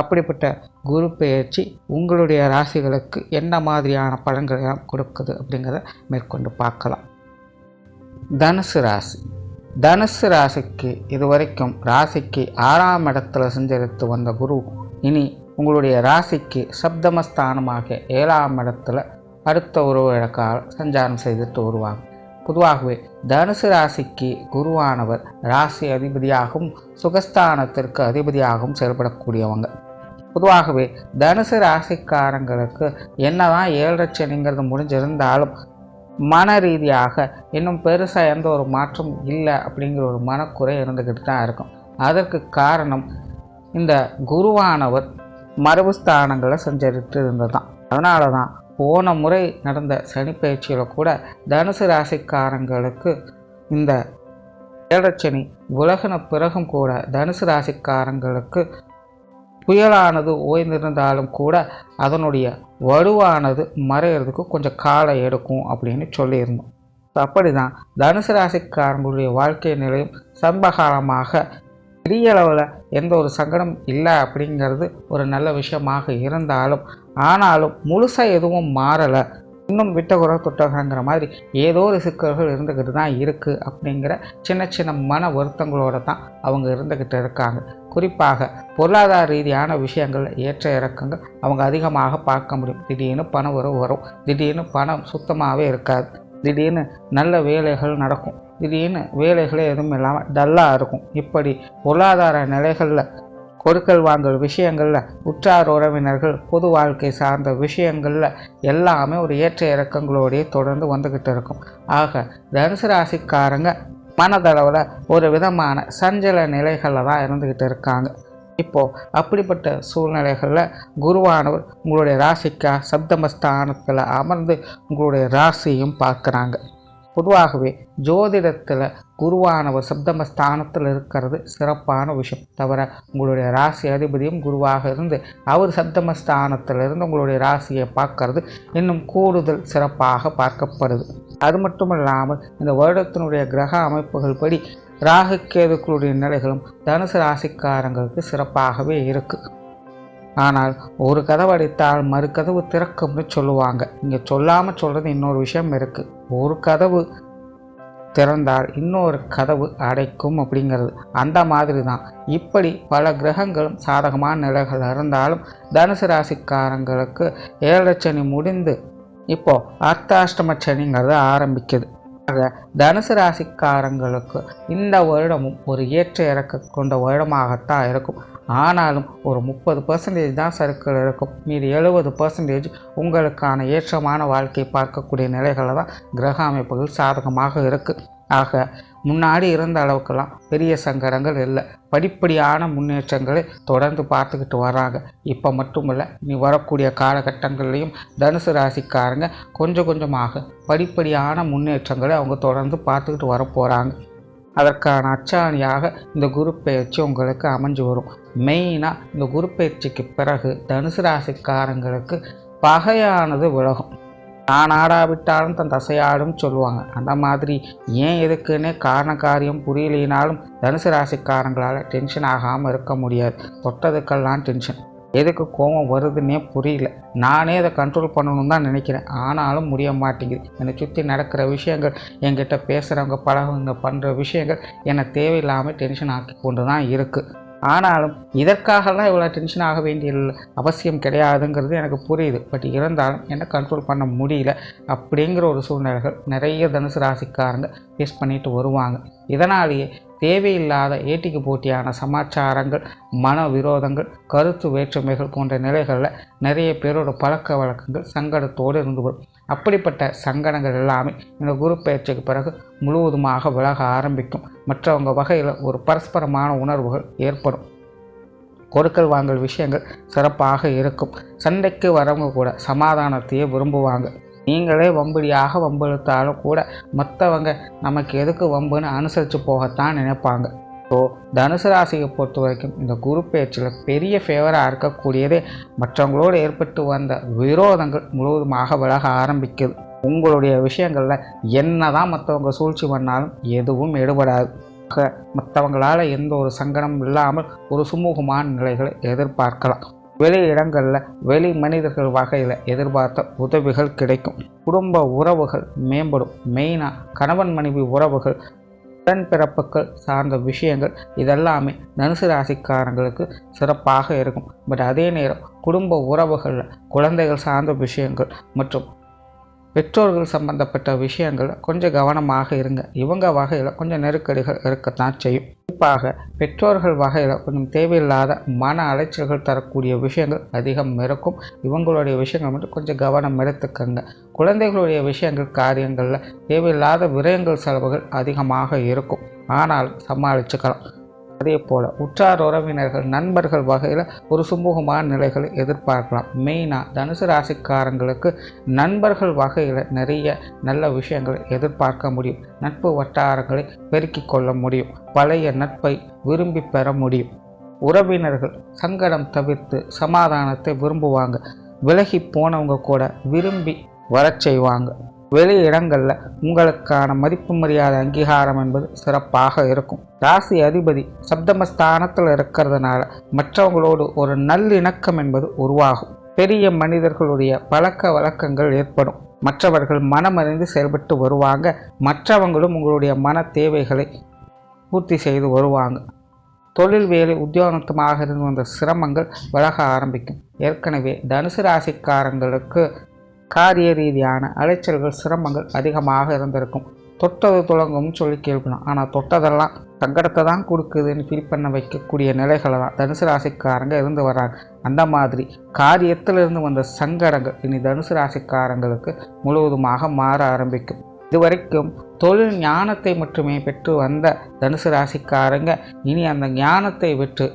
அப்படிப்பட்ட குரு பெயர்ச்சி உங்களுடைய ராசிகளுக்கு என்ன மாதிரியான பலன்களை எல்லாம் கொடுக்குது அப்படிங்கிறத மேற்கொண்டு பார்க்கலாம். தனுசு ராசி. தனுசு ராசிக்கு இதுவரைக்கும் ராசிக்கு ஆறாம் இடத்துல சஞ்சரித்து வந்த குரு இனி உங்களுடைய ராசிக்கு சப்தமஸ்தானமாக ஏழாம் இடத்துல அடுத்த ஒரு கால சஞ்சாரம் செய்துட்டு வருவாங்க பொதுவாகவே தனுசு ராசிக்கு குருவானவர் ராசி அதிபதியாகவும் சுகஸ்தானத்திற்கு அதிபதியாகவும் செயல்படக்கூடியவங்க. பொதுவாகவே தனுசு ராசிக்காரங்களுக்கு என்னதான் ஏழரை சனிங்கிறது முடிஞ்சிருந்தாலும் மன ரீதியாக இன்னும் பெருசாக எந்த ஒரு மாற்றம் இல்லை அப்படிங்கிற ஒரு மனக்குறை இருந்துக்கிட்டு தான் இருக்கும். அதற்கு காரணம் இந்த குருவானவர் மரபு ஸ்தானங்களில் சஞ்சரித்து இருந்தது தான் அதனால தான் போன முறை நடந்த சனி பயிற்சியில் கூட தனுசு ராசிக்காரங்களுக்கு இந்த ஏழச்சனி உலகின பிறகும் கூட தனுசு ராசிக்காரங்களுக்கு புயலானது ஓய்ந்திருந்தாலும் கூட அதனுடைய வலுவானது மறையிறதுக்கு கொஞ்சம் காலம் எடுக்கும் அப்படின்னு சொல்லியிருந்தோம். அப்படி தான் தனுசு ராசிக்காரங்களுடைய வாழ்க்கை நிலையும் சம்பகாலமாக பெரிய அளவில் எந்த ஒரு சங்கடம் இல்லை அப்படிங்கிறது ஒரு நல்ல விஷயமாக இருந்தாலும் ஆனாலும் முழுசாக எதுவும் மாறலை. இன்னும் விட்டகுற தொட்டகுறங்கிற மாதிரி ஏதோ ஒரு சிக்கல்கள் இருந்துக்கிட்டு தான் இருக்குது அப்படிங்கிற சின்ன சின்ன மன வருத்தங்களோடு தான் அவங்க இருந்துக்கிட்டு இருக்காங்க. குறிப்பாக பொருளாதார ரீதியான விஷயங்கள் ஏற்ற இறக்கங்கள் அவங்க அதிகமாக பார்க்க முடியும். திடீர்னு பணம் வரும் வரும் திடீர்னு பணம் சுத்தமாகவே இருக்காது திடீர்னு நல்ல வேலைகள் நடக்கும். திடீர்னு வேலைகளே எதுவும் இல்லாமல் டல்லாக இருக்கும். இப்படி பொருளாதார நிலைகளில் கொடுக்கல் வாங்கல் விஷயங்களில் உற்றார் உறவினர்கள் பொது வாழ்க்கை சார்ந்த விஷயங்களில் எல்லாமே ஒரு ஏற்ற இறக்கங்களோடையே தொடர்ந்து வந்துக்கிட்டு இருக்கும். ஆக தனுசு ராசிக்காரங்க மனதளவில் ஒரு விதமான சஞ்சல நிலைகளில் தான் இருந்துக்கிட்டு இருக்காங்க. இப்போது அப்படிப்பட்ட சூழ்நிலைகளில் குருவானவர் உங்களுடைய ராசிக்கா சப்தமஸ்தானத்தில் அமர்ந்து உங்களுடைய ராசியும் பார்க்குறாங்க. பொதுவாகவே ஜோதிடத்தில் குருவானவர் சப்தமஸ்தானத்தில் இருக்கிறது சிறப்பான விஷயம். தவிர உங்களுடைய ராசி அதிபதியும் குருவாக இருந்து அவர் சப்தமஸ்தானத்தில் இருந்து உங்களுடைய ராசியை பார்க்கறது இன்னும் கூடுதல் சிறப்பாக பார்க்கப்படுது. அது மட்டும் இல்லாமல் இந்த வருடத்தினுடைய கிரக அமைப்புகள் படி ராகுக்கேதுக்களுடைய நிலைகளும் தனுசு ராசிக்காரங்களுக்கு சிறப்பாகவே இருக்குது ஆனால் ஒரு கதவு அடித்தால் மறு கதவு திறக்கும்னு சொல்லுவாங்க. இங்கே சொல்லாமல் சொல்கிறது இன்னொரு விஷயம் இருக்குது ஒரு கதவு திறந்தால் இன்னொரு கதவு அடைக்கும் அப்படிங்கிறது. அந்த மாதிரி தான் இப்படி பல கிரகங்களும் சாதகமான நிலைகள் இருந்தாலும் தனுசு ராசிக்காரங்களுக்கு ஏழரை சனி முடிந்து இப்போது அர்த்தாஷ்டம சனிங்கிறது ஆரம்பிக்குது. ஆக தனுசு ராசிக்காரங்களுக்கு இந்த வருடமும் ஒரு ஏற்ற இறக்க கொண்ட வருடமாகத்தான் இருக்கும். ஆனாலும் ஒரு முப்பது பர்சன்டேஜ் தான் சர்க்கிள் இருக்கும். மீது எழுபது பர்சன்டேஜ் உங்களுக்கான ஏற்றமான வாழ்க்கை பார்க்கக்கூடிய நிலைகளை தான் கிரக அமைப்புகள் சாதகமாக இருக்குது ஆக முன்னாடி இருந்த அளவுக்கெல்லாம் பெரிய சங்கடங்கள் இல்லை. படிப்படியான முன்னேற்றங்களை தொடர்ந்து பார்த்துக்கிட்டு வராங்க. இப்போ மட்டுமல்ல இனி வரக்கூடிய காலகட்டங்கள்லையும் தனுசு ராசிக்காரங்க கொஞ்சம் கொஞ்சமாக படிப்படியான முன்னேற்றங்களை அவங்க தொடர்ந்து பார்த்துக்கிட்டு வர போகிறாங்க அதற்கான அச்சாணியாக இந்த குரு பயிற்சி உங்களுக்கு அமைஞ்சு வரும். மெயினாக இந்த குரு பயிற்சிக்கு பிறகு தனுசு ராசிக்காரங்களுக்கு பகையானது விலகும். நான் ஆடாவிட்டாலும் தன் தசையாடும் சொல்லுவாங்க. அந்த மாதிரி ஏன் எதுக்குன்னே காரண காரியம் புரியலினாலும் தனுசு ராசிக்காரங்களால் டென்ஷன் ஆகாமல் இருக்க முடியாது. தொட்டதுக்கெல்லாம் டென்ஷன் எதுக்கு கோபம் வருதுன்னே புரியல. நானே அதை கண்ட்ரோல் பண்ணணும்னு தான் நினைக்கிறேன். ஆனாலும் முடிய மாட்டேங்குது. என்னை சுற்றி நடக்கிற விஷயங்கள் என்கிட்ட பேசுகிறவங்க பழகவங்க பண்ணுற விஷயங்கள் என்னை தேவையில்லாமல் டென்ஷன் ஆக்கி கொண்டு தான் இருக்குது ஆனாலும் இதற்காகலாம் இவ்வளோ டென்ஷன் ஆக வேண்டிய அவசியம் கிடையாதுங்கிறது எனக்கு புரியுது. பட் இருந்தாலும் என்ன கண்ட்ரோல் பண்ண முடியல. அப்படிங்கிற ஒரு சூழ்நிலைகள் நிறைய தனுசு ராசிக்காரங்க ஃபேஸ் பண்ணிட்டு வருவாங்க. இதனாலேயே தேவையில்லாத ஏட்டிக்கு போட்டியான சமாச்சாரங்கள் மன விரோதங்கள் கருத்து வேற்றுமைகள் போன்ற நிலைகளில் நிறைய பேரோட பழக்க வழக்கங்கள் சங்கடத்தோடு இருந்து வரும். அப்படிப்பட்ட சங்கடங்கள் எல்லாமே இந்த குரு பயிற்சிக்கு பிறகு முழுவதுமாக விலக ஆரம்பிக்கும். மற்றவங்க வகையில் ஒரு பரஸ்பரமான உணர்வுகள் ஏற்படும். கொடுக்கல் வாங்கல் விஷயங்கள் சிறப்பாக இருக்கும். சண்டைக்கு வரவங்க கூட சமாதானத்தையே விரும்புவாங்க. நீங்களே வம்படியாக வம்பெழுத்தாலும் கூட மற்றவங்க நமக்கு எதுக்கு வம்புன்னு அனுசரித்து போகத்தான் நினைப்பாங்க. ஸோ தனுசு ராசியை பொறுத்த வரைக்கும் இந்த குரு பேச்சில் பெரிய ஃபேவராக இருக்கக்கூடியதே மற்றவங்களோடு ஏற்பட்டு வந்த விரோதங்கள் முழுவதுமாக விலக ஆரம்பிக்குது. உங்களுடைய விஷயங்களில் என்ன தான் மற்றவங்க சூழ்ச்சி பண்ணாலும் எதுவும் எடுபடாது. மற்றவங்களால் எந்த ஒரு சங்கடமும் இல்லாமல் ஒரு சுமூகமான நிலைகளை எதிர்பார்க்கலாம். வெளி இடங்களில் வெளி மனிதர்கள் வகையில் எதிர்பார்த்த உதவிகள் கிடைக்கும். குடும்ப உறவுகள் மேம்படும். மெயினாக கணவன் மனைவி உறவுகள் உடன்பிறப்புகள் சார்ந்த விஷயங்கள் இதெல்லாமே தனுசு ராசிக்காரங்களுக்கு சிறப்பாக இருக்கும். பட் அதே நேரம் குடும்ப உறவுகளில் குழந்தைகள் சார்ந்த விஷயங்கள் மற்றும் பெற்றோர்கள் சம்பந்தப்பட்ட விஷயங்கள் கொஞ்சம் கவனமாக இருங்க. இவங்க வகையில் கொஞ்சம் நெருக்கடிகள் இருக்கத்தான் செய்யும். குறிப்பாக பெற்றோர்கள் வகையில் கொஞ்சம் தேவையில்லாத மன அலைச்சல்கள் தரக்கூடிய விஷயங்கள் அதிகம் இருக்கும். இவங்களுடைய விஷயங்கள் மட்டும் கொஞ்சம் கவனம் எடுத்துக்கங்க. குழந்தைகளுடைய விஷயங்கள் காரியங்களில் தேவையில்லாத விரயங்கள் செலவுகள் அதிகமாக இருக்கும். ஆனால் சமாளிச்சுக்கலாம். அதே போல் உற்றார் உறவினர்கள் நண்பர்கள் வகையில் ஒரு சுமூகமான நிலைகளை எதிர்பார்க்கலாம். மெயினாக தனுசு ராசிக்காரங்களுக்கு நண்பர்கள் வகையில் நிறைய நல்ல விஷயங்களை எதிர்பார்க்க முடியும். நட்பு வட்டாரங்களை பெருக்கிக் கொள்ள முடியும். பழைய நட்பை விரும்பி பெற முடியும். உறவினர்கள் சங்கடம் தவிர்த்து சமாதானத்தை விரும்புவாங்க. விலகி போனவங்க கூட விரும்பி வரச் செய்வாங்க. வெளி இடங்களில் உங்களுக்கான மதிப்பு மரியாதை அங்கீகாரம் என்பது சிறப்பாக இருக்கும். ராசி அதிபதி சப்தமஸ்தானத்தில் இருக்கிறதுனால மற்றவங்களோடு ஒரு நல்லிணக்கம் என்பது உருவாகும். பெரிய மனிதர்களுடைய பழக்க வழக்கங்கள் ஏற்படும். மற்றவர்கள் மனமறிந்து செயல்பட்டு வருவாங்க. மற்றவங்களும் உங்களுடைய மன தேவைகளை பூர்த்தி செய்து வருவாங்க. தொழில் வேலை உத்தியோகத்தமாக இருந்து வந்த சிரமங்கள் விலக ஆரம்பிக்கும். ஏற்கனவே தனுசு ராசிக்காரங்களுக்கு காரிய ரீதியான அலைச்சல்கள் சிரமங்கள் அதிகமாக இருந்திருக்கும். தொட்டது தொடங்கும்னு சொல்லி கேட்கலாம் ஆனால் தொட்டதெல்லாம் சங்கடத்தை தான் கொடுக்குதுன்னு ஃபீல் பண்ண வைக்கக்கூடிய நிலைகளை தான் தனுசு ராசிக்காரங்க இருந்து வராங்க. அந்த மாதிரி காரியத்திலிருந்து வந்த சங்கடங்கள் இனி தனுசு ராசிக்காரங்களுக்கு முழுவதுமாக மாற ஆரம்பிக்கும். இதுவரைக்கும் தொழில் ஞானத்தை மட்டுமே பெற்று வந்த தனுசு ராசிக்காரங்க இனி அந்த ஞானத்தை விட்டு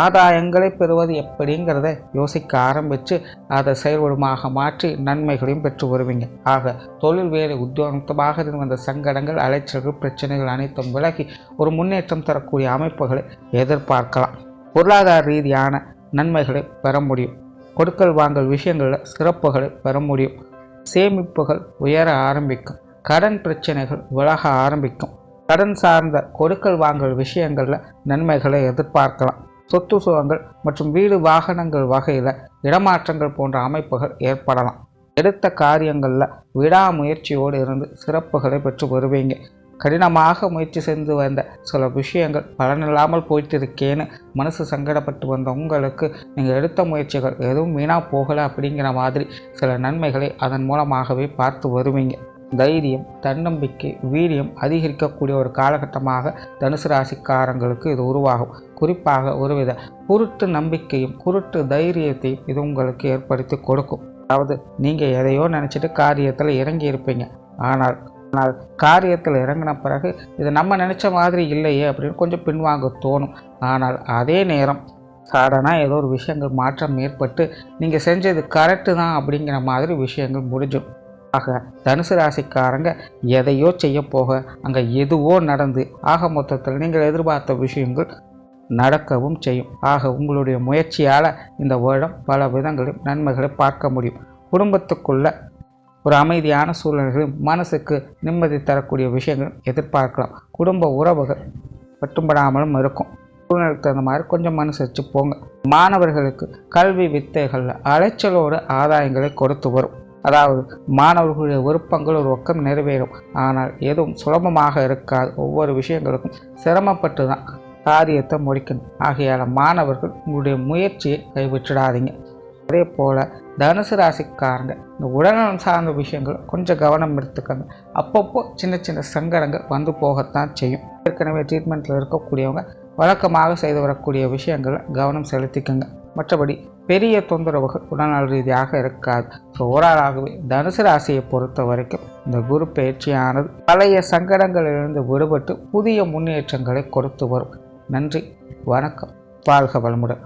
ஆதாயங்களை பெறுவது எப்படிங்கிறத யோசிக்க ஆரம்பித்து அதை செயல்படுமாக மாற்றி நன்மைகளையும் பெற்று வருவீங்க. ஆக தொழில் வேலை உத்தியோகமாக இருந்து வந்த சங்கடங்கள் அலைச்சல்கள் பிரச்சனைகள் அனைத்தும் விலகி ஒரு முன்னேற்றம் தரக்கூடிய அமைப்புகளை எதிர்பார்க்கலாம். பொருளாதார ரீதியான நன்மைகளை பெற முடியும். கொடுக்கல் வாங்கல் விஷயங்களில் சிறப்புகளை பெற முடியும். சேமிப்புகள் உயர ஆரம்பிக்கும். கடன் பிரச்சனைகள் விலக ஆரம்பிக்கும். கடன் சார்ந்த கொடுக்கல் வாங்கல் விஷயங்களில் நன்மைகளை எதிர்பார்க்கலாம். சொத்து சுகங்கள் மற்றும் வீடு வாகனங்கள் வகையில் இடமாற்றங்கள் போன்ற அமைப்புகள் ஏற்படலாம். எடுத்த காரியங்களில் விடாமுயற்சியோடு இருந்து சிறப்புகளை பெற்று வருவீங்க. கடினமாக முயற்சி செய்து வந்த சில விஷயங்கள் பலனில்லாமல் போயிட்டு இருக்கேன்னு மனசு சங்கடப்பட்டு வந்த உங்களுக்கு நீங்கள் எடுத்த முயற்சிகள் எதுவும் வீணாக போகலை அப்படிங்கிற மாதிரி சில நன்மைகளை அதன் மூலமாகவே பார்த்து வருவீங்க. தைரியம் தன்னம்பிக்கை வீரியம் அதிகரிக்கக்கூடிய ஒரு காலகட்டமாக தனுசு ராசிக்காரங்களுக்கு இது உருவாகும். குறிப்பாக ஒருவித குருட்டு நம்பிக்கையும் குருட்டு தைரியத்தையும் இது உங்களுக்கு ஏற்படுத்தி கொடுக்கும். அதாவது நீங்கள் எதையோ நினச்சிட்டு காரியத்தில் இறங்கி இருப்பீங்க. ஆனால் ஆனால் காரியத்தில் இறங்கின பிறகு இது நம்ம நினச்ச மாதிரி இல்லையே அப்படின்னு கொஞ்சம் பின்வாங்க தோணும். ஆனால் அதே நேரம் சடனாக ஏதோ ஒரு விஷயங்கள் மாற்றம் ஏற்பட்டு நீங்கள் செஞ்சது கரெக்டு தான் அப்படிங்கிற மாதிரி விஷயங்கள் முடிஞ்சிடும். ஆக தனுசு ராசிக்காரங்க எதையோ செய்ய போக அங்கே எதுவோ நடந்து ஆக மொத்தத்தில் நீங்கள் எதிர்பார்த்த விஷயங்கள் நடக்கவும் செய்யும். ஆக உங்களுடைய முயற்சியால் இந்த வருடம் பல விதங்களையும் நன்மைகளை பார்க்க முடியும். குடும்பத்துக்குள்ள ஒரு அமைதியான சூழ்நிலைகளும் மனசுக்கு நிம்மதி தரக்கூடிய விஷயங்களும் எதிர்பார்க்கலாம். குடும்ப உறவுகள் பட்டும்படாமலும் இருக்கும். சூழ்நிலைக்கு தகுந்த மாதிரி கொஞ்சம் மனசு வச்சு போங்க. மாணவர்களுக்கு கல்வி வித்தைகளில் அலைச்சலோடு ஆதாயங்களை கொடுத்து வரும். அதாவது மாணவர்களுடைய விருப்பங்கள் ஒரு பக்கம் நிறைவேறும். ஆனால் எதுவும் சுலபமாக இருக்காது. ஒவ்வொரு விஷயங்களுக்கும் சிரமப்பட்டு தான் காரியத்தை முடிக்கணும். ஆகையால் மாணவர்கள் உங்களுடைய முயற்சியை கைவிட்டுடாதீங்க. அதே போல் தனுசு ராசிக்காரங்க இந்த உடல்நலம் சார்ந்த விஷயங்கள் கொஞ்சம் கவனம் எடுத்துக்கங்க. அப்பப்போ சின்ன சின்ன சங்கடங்கள் வந்து போகத்தான் செய்யும். ஏற்கனவே ட்ரீட்மெண்ட்டில் இருக்கக்கூடியவங்க வழக்கமாக செய்து வரக்கூடிய விஷயங்களை கவனம் செலுத்திக்கங்க. மற்றபடி பெரிய தொந்தரவுகள் உடல்நல ரீதியாக இருக்காது. ஸோ ஓராளாகவே தனுசு ராசியை பொறுத்த வரைக்கும் இந்த குரு பயிற்சியானது பழைய சங்கடங்களிலிருந்து விடுபட்டு புதிய முன்னேற்றங்களை கொடுத்து வரும். நன்றி வணக்கம் வாழ்க வளமுடன்.